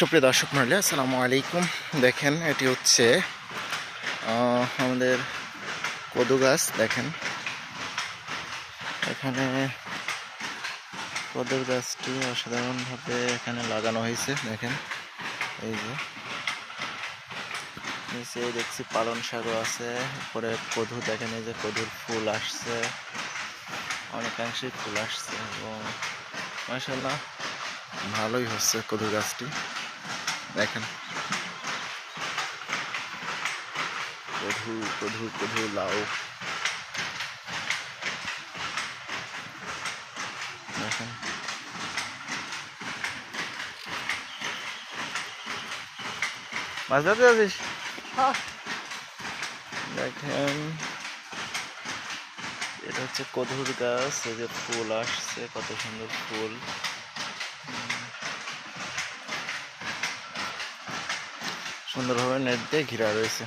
সুপ্রিয় দর্শক মহলে আসসালামু আলাইকুম। দেখেন, এটি হচ্ছে আমাদের কদু গাছ দেখেন। এখানে কদুর গাছটি অসাধারণভাবে এখানে লাগানো হয়েছে, দেখেন। এই যে, নিচে দেখছি পালন শাকও আছে, উপরে কদু দেখেন এই যে কদুর ফুল আসছে। অনেকাংশেই ফুল আসছে এবং মাসাল্লাহ ভালোই হচ্ছে কদুর গাছটি দেখেন। কধু কধু কধু লাউ। দেখেন। মাছ ধরতে যাচ্ছিস? দেখেন। এটা হচ্ছে কধুর গাছ এই যে ফুল আসছে কত সুন্দর ফুল। সুন্দরভাবে নেট দিয়ে ঘিরা রয়েছে।